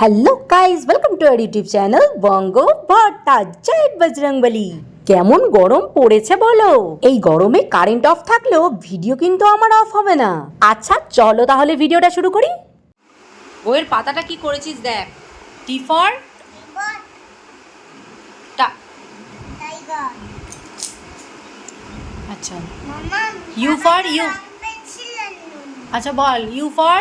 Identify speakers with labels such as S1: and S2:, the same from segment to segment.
S1: Hello guys welcome to our YouTube channel Banga Bhatta Jai Bajrangbali কেমন গরম পড়েছে বলো? এই গরমে কারেন্ট অফ থাকলেও ভিডিও কিন্তু আমার অফ হবে না। আচ্ছা চলো তাহলে ভিডিওটা শুরু করি। বইয়ের পাতাটা কি করেছিস দেখ। টি ফর আচ্ছা ইউ ফর ইউ আচ্ছা বল ইউ ফর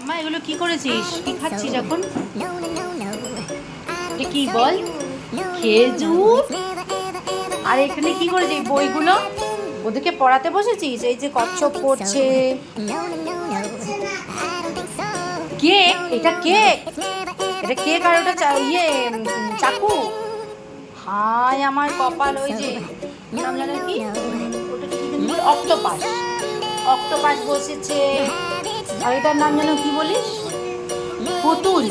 S1: আম্মা এগুলো কি করেছিস? কি খাচ্ছিস এখন? কি বল? খেজুর? আর এখানে কি করেছিস? বইগুলো? ওদেরকে পড়াতে বসেছিস? এই যে কচ্ছপ পড়ছে কেক এটা কেক এটা কেক আর ওটা ইয়ে চাকু? হাই আমার কপাল ওই যে। নাম জানো কি? অক্টোপাস। অক্টোপাস বসেছে। আর এটার নাম যেন কি বলিস? পুতুল।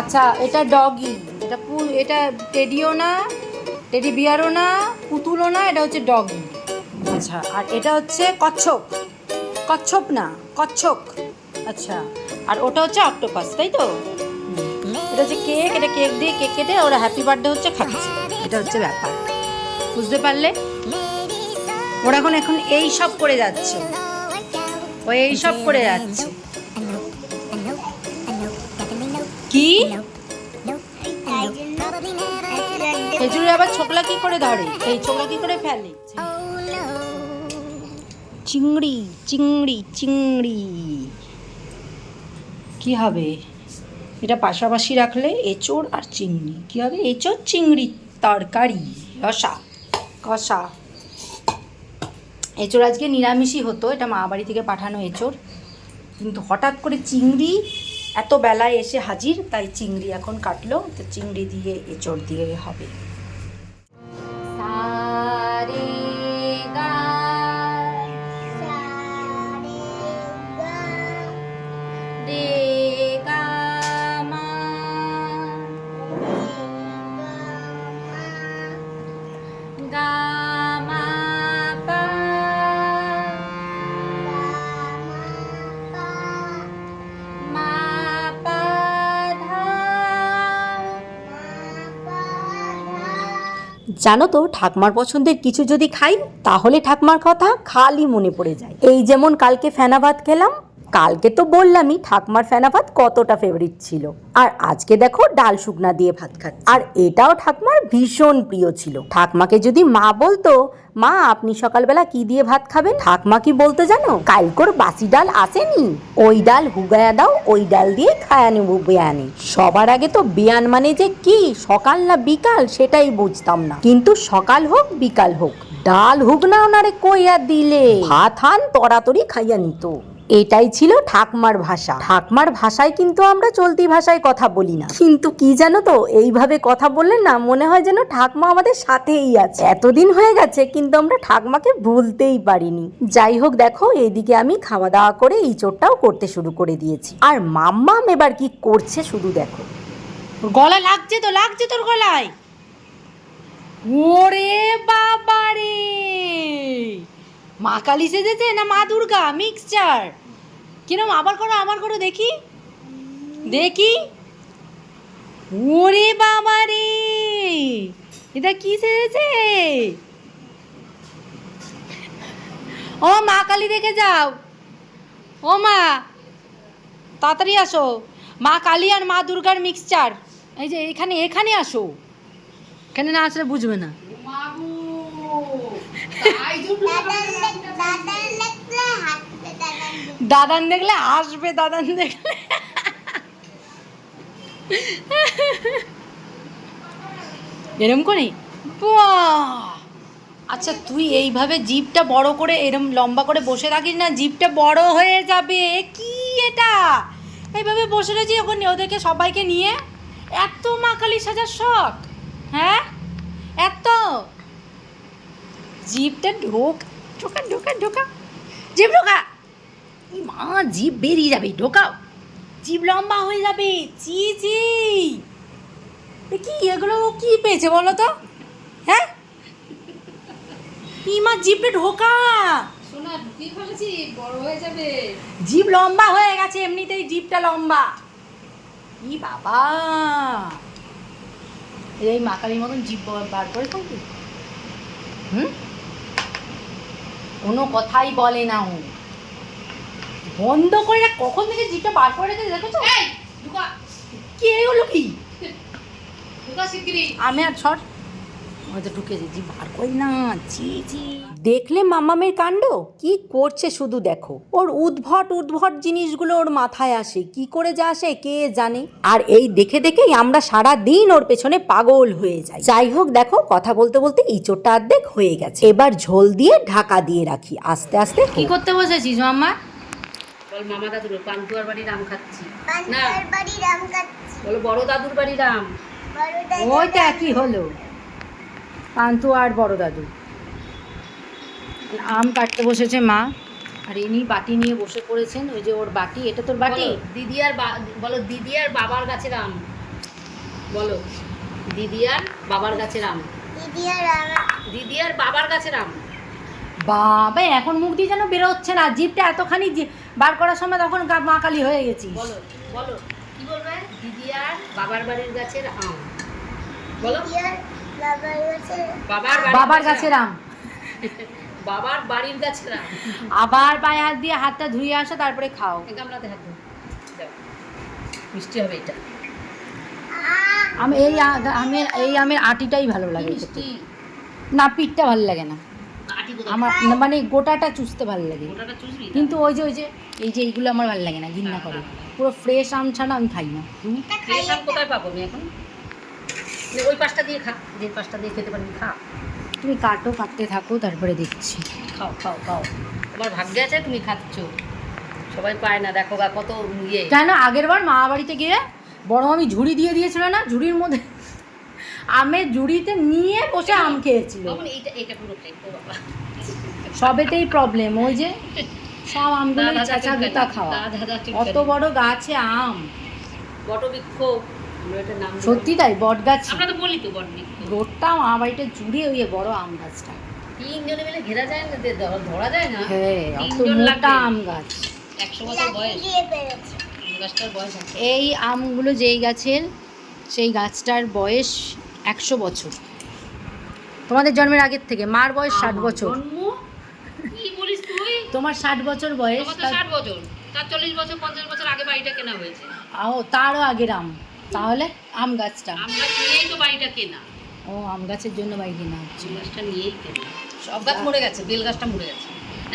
S1: আচ্ছা এটা ডগি। এটা এটা টেডিও না, টেডি বিয়ারও না, পুতুলও না, এটা হচ্ছে ডগি। আচ্ছা আর এটা হচ্ছে কচ্ছপ। কচ্ছপ না, কচ্ছপ। আচ্ছা আর ওটা হচ্ছে অক্টোপাস, তাই তো? এটা হচ্ছে কেক, এটা কেক দিয়ে কেক কেটে ওরা হ্যাপি বার্থডে হচ্ছে, খাচ্ছে। এটা হচ্ছে ব্যাপার। বুঝতে পারলে? ওরা এখন এখন এই সব করে যাচ্ছে। ও এই সব করে যাচ্ছে। কি? খেজুরে আবার ছোকলা কি করে ধরে? এই ছোকলা কি করে ফেলে? চিংড়ি চিংড়ি চিংড়ি। কি হবে? এটা পাশাপাশি রাখলে এঁচোড় আর চিংড়ি। কি হবে? এঁচোড়, চিংড়ি, তরকারি, রসা। কষা। এঁচোড় আজকে নিরামিষই হতো, এটা মা বাড়ি থেকে পাঠানো এঁচোড়। কিন্তু হঠাৎ করে চিংড়ি এত বেলায় এসে হাজির, তাই চিংড়ি এখন কাটলো। তো চিংড়ি দিয়ে এঁচোড় দিয়ে হবে। জানো তো, ঠাকমার পছন্দের কিছু যদি খাই, তাহলে ঠাকমার কথা খালি মনে পড়ে যায়। এই যেমন কালকে ফেনা ভাত খেলাম কালকে তো বললামই ঠাকমার ফেনা ভাত কতটা ফেভারিট ছিল। আর আজকে দেখো ডাল শুকনা দিয়ে ভাত খাচ্ছি। আর এটাও ঠাকমার ভীষণ প্রিয় ছিল। ঠাকমাকে যদি মা বলতো, মা, আপনি সকালবেলা কি দিয়ে ভাত খাবেন? ঠাকমা কি বলতে জানো? কালকর বাসি ডাল আসেনি। ওই ডাল হুগায়া দাও, ওই ডাল দিয়ে খায়া নেব বেয়ানে। সবার আগে তো বেয়ান মানে যে কি, সকাল না বিকাল, সেটাই বুঝতাম না। কিন্তু সকাল হোক, বিকাল হোক, ডাল হুক না ওনারে কইয়া দিলে। ভাত হান তরাতরি খাইয়া নিত। এটাই ছিল ঠাকমার ভাষা। ঠাকমার ভাষায় কিন্তু আমরা চলতি ভাষায় কথা বলি না। কিন্তু কি জানো তো, এইভাবে কথা বললে না মনে হয় যেন ঠাকমা আমাদের সাথেই আছে। এতদিন হয়ে গেছে, কিন্তু আমরা ঠাকমাকে ভুলতেই পারিনি। যাই হোক, দেখো এইদিকে আমি খাওয়া দাওয়া করে এই চোরটাও করতে শুরু করে দিয়েছি। আর মাম্মাম এবার কি করছে শুধু দেখো। গলা লাগছে তো, লাগছে তোর গলায়। ওরে বাবা রে মা কালী সেজেছে না মা দুর্গা? মিক্সচার কিরম? আবার করো আবার করো, দেখি। দেখি। ওরে বাবা রে! এটা কি সেজেছে? ও মা কালী দেখে যাও। ও মা, তাড়াতাড়ি আসো। মা কালী আর মা দুর্গার মিক্সচার এই যে এখানে এখানে আসো। এখানে না আসলে বুঝবে না। দাদান দেখলে আসবে, দাদান দেখলে। এরম করে! আচ্ছা তুই এইভাবে জিপটা বড় করে এরম লম্বা করে বসে থাকিস না? জিপটা বড় হয়ে যাবে। কি এটা? এইভাবে বসে রয়েছি ওখানে ওদেরকে সবাইকে নিয়ে? এত মাকালি সাজার শখ হ্যাঁ? এত? জিপটা ঢোক ঢোকা ঢোকা ঢোকা। জিপ ঢোকা। মা জিপ বেরিয়ে যাবে ঢোকাও। জিপ লম্বা হয়ে যাবে চি চি কি এগুলো কি পেয়েছে বলো তো? হ্যাঁ? ইমা জিপে ঢোকা।
S2: না ঢুকিয়ে ফেলেছি বড় হয়ে যাবে।
S1: জিভ লম্বা হয়ে গেছে এমনিতেই জিভটা লম্বা। ই বাবা। এই মাকালির মতন জিভ বার করে থাকবি হুম? কোনো কথাই বলে না ও। বন্ধ করে রাখ। কখন থেকে জিপটা বার করে রেখেছে দেখেছ?
S2: কি
S1: কে? হলো কি আমি আর ছট হয়তো ঢুকেছি জি বার করি না জি জি দেখলে মামামের কাণ্ড? কি করছে শুধু দেখো। ওর উদ্ভট উদ্ভট জিনিসগুলো ওর মাথায় আসে। কি করে যা আসে কে জানে। আর এই দেখে দেখেই আমরা সারা দিন ওর পেছনে পাগল হয়ে যাই। যাই হোক দেখো কথা বলতে বলতে ইঁচড়টা অর্ধেক হয়ে গেছে। এবার ঝোল দিয়ে ঢাকা দিয়ে রাখি। আস্তে আস্তে কি করতে বসেছিস মাম্মা?
S2: বল মামা দাদুর পান্তুয়ার বাড়ির আম খাচ্ছি। না।
S3: বাড়ির আম খাচ্ছি।
S2: বলো বড় দাদুর বাড়ির আম
S1: ওইটা কি হলো? পান্তু আর বড় দাদু। আম কাটতে বসেছে মা। আর ইনি বাটি নিয়ে বসে পড়েছেন। ওই যে ওর বাটি এটা তোর বাটি?
S2: দিদি আর বা- বলো দিদি আর বাবার গাছের আম। বলো দিদি আর বাবার গাছের আম।
S3: দিদি আর
S2: দিদি আর বাবার গাছের আম।
S1: বাবা এখন মুখ দিয়ে যেন বেরোচ্ছে না। জিভটা এতখানি জি- বার করার সময় তখন গা- মা কালি হয়ে গেছি
S2: বলো বলো কি বলবে? দিদি আর বাবার বাড়ির গাছের আম। বলো।
S3: বাবার কাছে
S2: বাবার
S1: বাবার গাছের আম
S2: বাবার বাড়ির গাছের আম
S1: আবার পায়ে হাত দিয়ে হাতটা ধুয়ে আসো তারপরে খাও।
S2: গামলাতে হাত। মিষ্টি হবে এটা।
S1: আমি এই আমের এই আমের আটিটাই ভালো লাগে
S2: মিষ্টি?
S1: না পিঠটা ভালো লাগে না। আমার মানে গোটাটা চুষতে ভালো লাগে? কিন্তু ওই যে ওই যে এই যে এইগুলো আমার ভালো লাগে না ঘৃণা করে। পুরো ফ্রেশ আম ছাড়া আমি খাই না?
S2: ফ্রেশ আম কোথায় পাবো আমি এখন? নে, ওই পাশটা দিয়ে খা যে পাশটা দিয়ে খেতে পারবি খা।
S1: তুমি কাটো কাটতে থাকো তারপরে দেখছি
S2: খাও খাও খাও। তোমার ভাগ্যে আছে তুমি খাচ্ছ। সবাই পায় না দেখো গা কত ইয়ে।
S1: কেন? আগের বার মা বাড়িতে গিয়ে বড় আমি ঝুড়ি দিয়ে দিয়েছিল না? ঝুড়ির মধ্যে আমের ঝুড়িতে নিয়ে বসে আম খেয়েছিল।
S2: এইটা এইটা পুরো বাবা।
S1: সবেতেই প্রবলেম ওই যে সব আমগুলো চাচা গুতা খাওয়া। অত বড় গাছে আম।
S2: বটবৃক্ষ আমরা।
S1: সত্যি তাই বট গাছ।
S2: আমরা তো বলি তো বটবৃক্ষ
S1: গোটটা মা বাড়িতে জুড়ে ওই বড় আম গাছটা।
S2: তিনজনে মিলে ঘেরা যায় না? ধরা যায় না?
S1: হ্যাঁ মোটা আম গাছ।
S2: একশো বছর বয়স। এই গাছটার বয়স
S1: এই আমগুলো যেই গাছের সেই গাছটার বয়স একশো বছর। তোমাদের জন্মের আগের থেকে মার বয়স ষাট বছর।
S2: জন্ম? কি বলিস তুই?
S1: তোমার ষাট বছর বয়স
S2: ষাট বছর। তার চল্লিশ বছর পঞ্চাশ বছর আগে বাড়িটা কেনা হয়েছে।
S1: ও তারও আগের আম। তাহলে আম গাছটা?
S2: আমরা নিয়েই তো বাড়িটা কেনা।
S1: ও আম গাছের জন্য বাড়ি কিনা হচ্ছে।
S2: গাছটা নিয়েই কেনা। সব গাছ মরে গেছে বেল গাছটা মরে গেছে।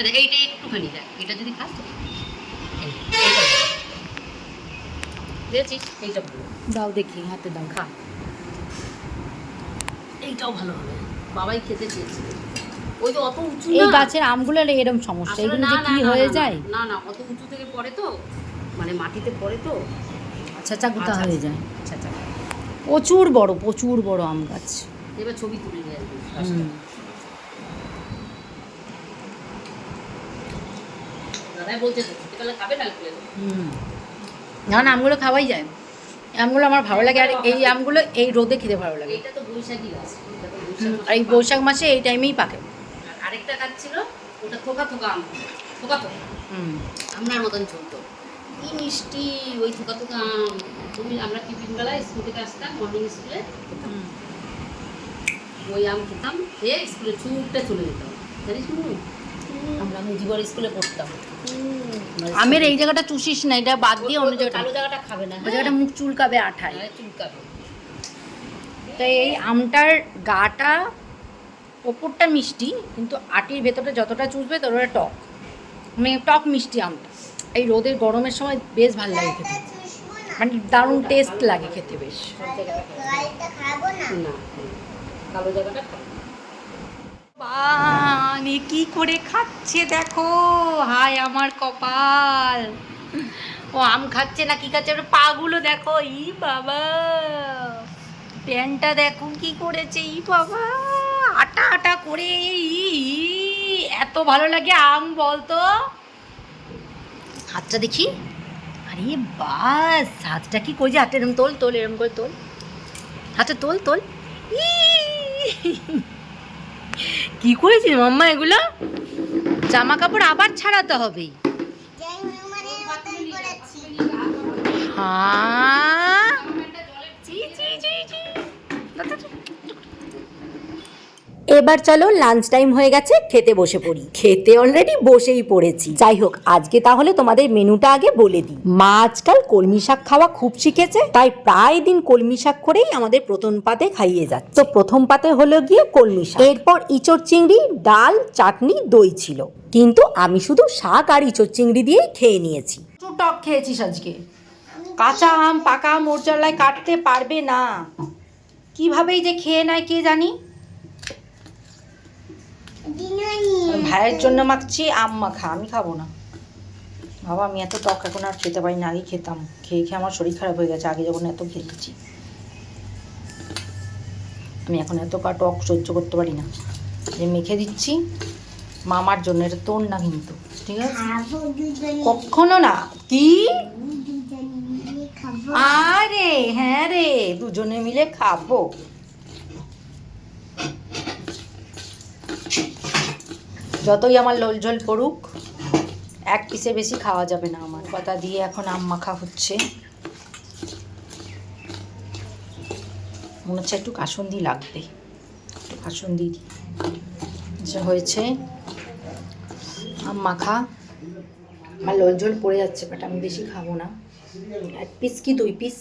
S2: দেখ, এইটা একটুখানি দেখ এটা যদি খাস তো। দেখেছিস? এইটা ভালো।
S1: দাও দেখি হাতে দাও।
S2: খা। এইটাও ভালো হবে। বাবাই খেতে চেয়েছে। ওই যে অত উঁচু
S1: এই গাছের আমগুলোর এরম সমস্যা এগুলো যে কি হয়ে যায়?
S2: না না অত উঁচু থেকে পড়ে তো? মানে মাটিতে পড়ে তো?
S1: আচ্ছা চাকুতা
S2: আচ্ছা,
S1: হয়ে যায়।
S2: আচ্ছা আচ্ছা
S1: প্রচুর বড় প্রচুর বড় আম গাছ।
S2: এবার ছবি তুলে নিয়ে আসবি। না
S1: না আমগুলো খাওয়াই যায়। আমগুলো আমার ভালো লাগে আর এই আমগুলো এই রোদে খেতে ভালো লাগে।
S2: তো বৈশাখী গাছ
S1: আর এই বৈশাখ মাসে এই টাইমেই পাকে।
S2: আরেকটা গাছ ছিল ওটা থোকা থোকা আম। থোকা থোকা।
S1: হুম।
S2: মতন চলতো কি মিষ্টি ওই থোকা থোকা তুমি আমরা টিফিন বেলায় স্কুল থেকে আসতাম মর্নিং স্কুলে। ওই আম খেতাম খেয়ে স্কুলে ছুটতে চলে যেতাম। জানিস আমরা মুজিবর স্কুলে পড়তাম। আমের
S1: এই জায়গাটা চুষিস না এটা বাদ দিয়ে অন্য জায়গাটা
S2: কালো জায়গাটা খাবে না।
S1: ওই জায়গাটা মুখ চুলকাবে আঠায়
S2: হ্যাঁ, চুলকাবে।
S1: তো এই আমটার গাটা ওপরটা মিষ্টি কিন্তু আটির ভেতরটা যতটা চুষবে ততটা টক। মানে টক মিষ্টি আমটা। এই রোদের গরমের সময় বেশ ভালো লাগে খেতে মানে দারুণ টেস্ট লাগে খেতে বেশ
S3: গাড়িটা খাব না
S2: না কালো জায়গাটা খাবে
S1: বানি কি করে খাচ্ছে দেখো হায় আমার কপাল ও আম খাচ্ছে না কি খাচ্ছে পাগুলো দেখো ই বাবা প্যান্টটা দেখো কি করেছে ই বাবা আটা আটা করে এত ভালো লাগে আম বলতো হাতটা দেখি। আরে বাস হাতটা কি কই হাতটা হাতে এরম তোল তোল এরম করে তোল। হাতটা তোল তোল। কি করেছিস মাম্মা এগুলো? জামা কাপড় আবার ছাড়াতে হবে।
S3: করেছি
S1: হ্যাঁ। এবার চলো লাঞ্চ টাইম হয়ে গেছে, খেতে বসে পড়ি। খেতে অলরেডি বসেই পড়েছি। যাই হোক, আজকে তাহলে তোমাদের মেনুটা আগে বলে দিই। মা আজকাল কলমি শাক খাওয়া খুব শিখেছে, তাই প্রায় দিন কলমি শাক করেই আমাদের প্রথম পাতে খাইয়ে যাচ্ছে। তো প্রথম পাতে হলো গিয়ে কলমি শাক। এরপর ইচড় চিংড়ি, ডাল, চাটনি, দই ছিল। কিন্তু আমি শুধু শাক আর ইচড় চিংড়ি দিয়েই খেয়ে নিয়েছি। টক খেয়েছিস আজকে। কাঁচা আম, পাকা আম, ওর কাটতে পারবে না। কিভাবেই যে খেয়ে নেয় কে জানি? ভাইয়ের জন্য মাখছি আম মাখা আমি খাব না। বাবা আমি এত টক এখন আর খেতে পারি না আগে খেতাম। খেয়ে খেয়ে আমার শরীর খারাপ হয়ে গেছে আগে যখন এত খেয়েছি আমি এখন এত কা টক সহ্য করতে পারি না। যে মেখে দিচ্ছি মামার জন্য এটা তোর না কিন্তু ঠিক আছে? কখনো না কি? আরে হ্যাঁ রে দুজনে মিলে খাব। যতই আমার লোল ঝোল পড়ুক এক পিসে বেশি খাওয়া যাবে না আমার। পাতা দিয়ে এখন আম মাখা হচ্ছে। মনে হচ্ছে একটু কাসুন্দি লাগবে। একটু কাসুন্দি। যা হয়েছে। আম মাখা। আমার লোল ঝোল পড়ে যাচ্ছে বাট আমি বেশি খাব না। এক পিস কি দুই পিস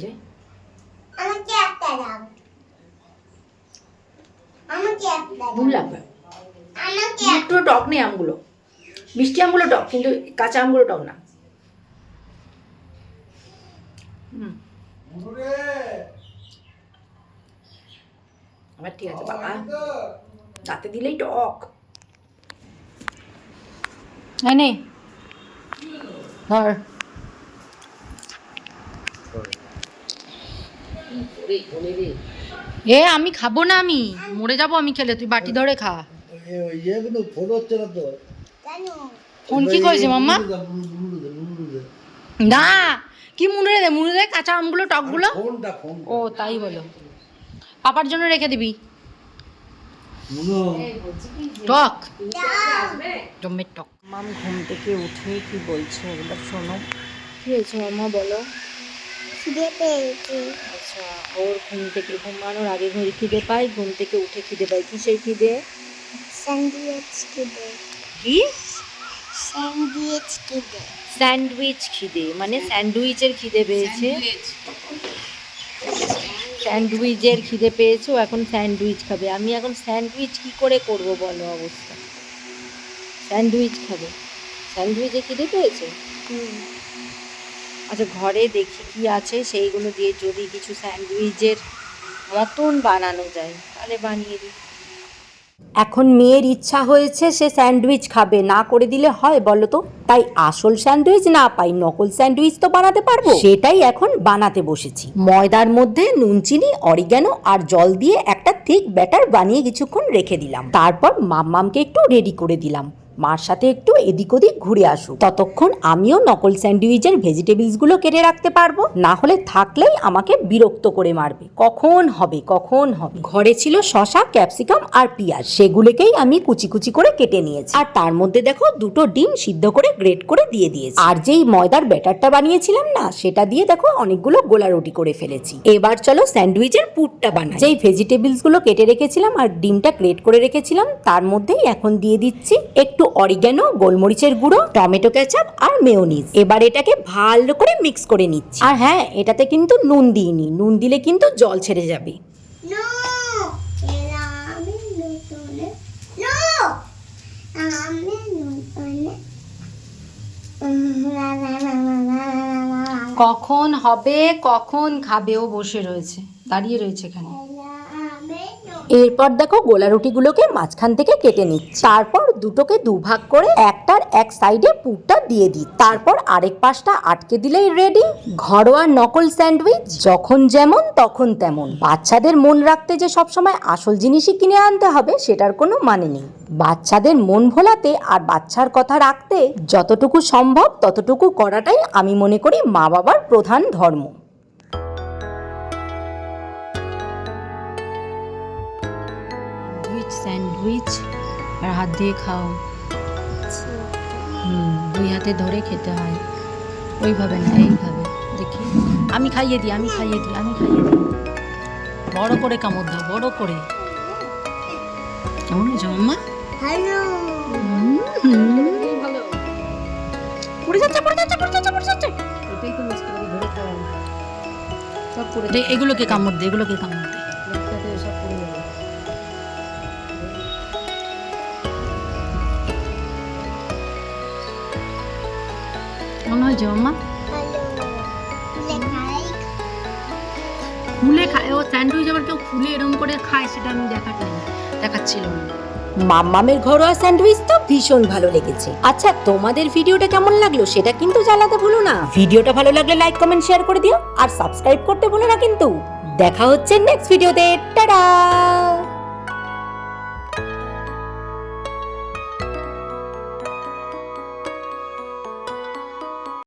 S1: যে
S3: আমাকে একটা দাও। আমাকে একটা দাও।
S1: নুন লাগবে একটু টক নেই আমগুলো মিষ্টি আমগুলো টক কিন্তু কাঁচা আমগুলো টক না হুম। আবার ঠিক আছে বাবা দাঁতে দিলেই টক হ্যাঁ নে ধর এ আমি খাব না আমি মরে যাব আমি খেলে তুই বাটি ধরে খা
S4: ইয়েগুলো ফোন হচ্ছে না তো।
S1: ফোন কি করেছে মাম্মা। না কি মুড়ে দে মুড়ে দে কাঁচা আমগুলো টকগুলো? ও তাই বলো। পাপার জন্য রেখে দিবি। টক। জমের টক। মাম ঘুম থেকে উঠে কি বলছে এবার শোনো। কি হয়েছে মামা বলো।
S3: খিদে পেয়েছি।
S1: আচ্ছা ওর ঘুম থেকে ঘুমানোর আগে ঘুরে খিদে পায় ঘুম থেকে উঠে খিদে পায়। কিসের খিদে?
S3: স্যান্ডউইচ খিদে
S1: কি?
S3: স্যান্ডউইচ খিদে
S1: স্যান্ডউইচ খিদে মানে স্যান্ডউইচের খিদে পেয়েছে। স্যান্ডউইচের খিদে পেয়েছে এখন স্যান্ডউইচ খাবে। আমি এখন স্যান্ডউইচ কি করে করব বলো অবস্থা। স্যান্ডউইচ খাবে। স্যান্ডউইচে খিদে পেয়েছে? আচ্ছা ঘরে দেখি কি আছে সেইগুলো দিয়ে যদি কিছু স্যান্ডউইচের মতন বানানো যায় তাহলে বানিয়ে দিই। এখন মেয়ের ইচ্ছা হয়েছে সে স্যান্ডউইচ খাবে, না করে দিলে হয় বলো তো? তাই আসল স্যান্ডউইচ না পাই, নকল স্যান্ডউইচ তো বানাতে পারব? সেটাই এখন বানাতে বসেছি। ময়দার মধ্যে নুন, চিনি, অরিগ্যানো আর জল দিয়ে একটা থিক ব্যাটার বানিয়ে কিছুক্ষণ রেখে দিলাম। তারপর মাম্মামকে একটু রেডি করে দিলাম। মার সাথে একটু এদিক ওদিক ঘুরে আসুক। ততক্ষণ আমিও নকল স্যান্ডউইচের ভেজিটেবলসগুলো কেটে রাখতে পারব। না হলে থাকলেই আমাকে বিরক্ত করে মারবে। কখন হবে কখন হবে? ঘরে ছিল শশা, ক্যাপসিকাম আর পেঁয়াজ। সেগুলোকেই আমি কুচি কুচি করে কেটে নিয়েছি। আর তার মধ্যে দেখো, দুটো ডিম সিদ্ধ করে গ্রেট করে দিয়ে দিয়েছি। আর যেই ময়দার ব্যাটারটা বানিয়েছিলাম না, সেটা দিয়ে দেখো, অনেকগুলো গোলা রুটি করে ফেলেছি। এবার চলো স্যান্ডউইচের পুরটা বানাই। যেই ভেজিটেবলসগুলো কেটে রেখেছিলাম আর ডিমটা গ্রেট করে রেখেছিলাম, তার মধ্যেই এখন দিয়ে দিচ্ছি একটু অরিগ্যানো গোলমরিচের গুঁড়ো টমেটো কেচাপ আর মেয়োনিজ এবার এটাকে ভালো করে মিক্স করে নিচ্ছি। আর হ্যাঁ এটাতে কিন্তু নুন দিইনি। নুন দিলে কিন্তু জল ছেড়ে যাবে। কখন হবে কখন খাবে ও বসে রয়েছে দাঁড়িয়ে রয়েছে এখানে। এরপর দেখো গোলা রুটিগুলোকে মাঝখান থেকে কেটে নিচ্ছি। তারপর দুটোকে দুভাগ করে একটার এক সাইডে পুরটা দিয়ে দিই। তারপর আরেক পাশটা আটকে দিলেই রেডি ঘরোয়া নকল স্যান্ডউইচ যখন যেমন তখন তেমন। বাচ্চাদের মন রাখতে যে সবসময় আসল জিনিসই কিনে আনতে হবে, সেটার কোনো মানে নেই। বাচ্চাদের মন ভোলাতে আর বাচ্চার কথা রাখতে যতটুকু সম্ভব ততটুকু করাটাই আমি মনে করি মা বাবার প্রধান ধর্ম। স্যান্ডউইচ আর হাত দিয়ে খাও। হুম দুই হাতে ধরে খেতে হয়। ওইভাবে না এইভাবে। দেখি। আমি খাইয়ে দিই আমি খাইয়ে দিই আমি খাইয়ে দিই। বড় করে কামড় দাও বড় করে। কেমন হয়েছে মাম্মা?
S2: হ্যালো
S1: পড়ে যাচ্ছে পড়ে যাচ্ছে পড়ে যাচ্ছে পড়ে যাচ্ছে। এটাই তো মিষ্টি ধরে খাওয়া। সব পড়ে এগুলোকে কামড় দে এগুলোকে কামড় দে। হয়েছে মাম্মা খায়। ও স্যান্ডউইচ আবার কেউ খুলে এরকম করে খায়, সেটা আমি দেখাতে দেখাচ্ছিল
S5: মাম্মামের ঘরোয়া স্যান্ডউইচ তো ভীষণ ভালো লেগেছে। আচ্ছা তোমাদের ভিডিওটা কেমন লাগল সেটা কিন্তু জানাতে ভুলো না। ভিডিওটা ভালো লাগলে লাইক, কমেন্ট, শেয়ার করে দিও। আর সাবস্ক্রাইব করতে ভুলো না কিন্তু। দেখা হচ্ছে নেক্সট ভিডিওতে। টাটা!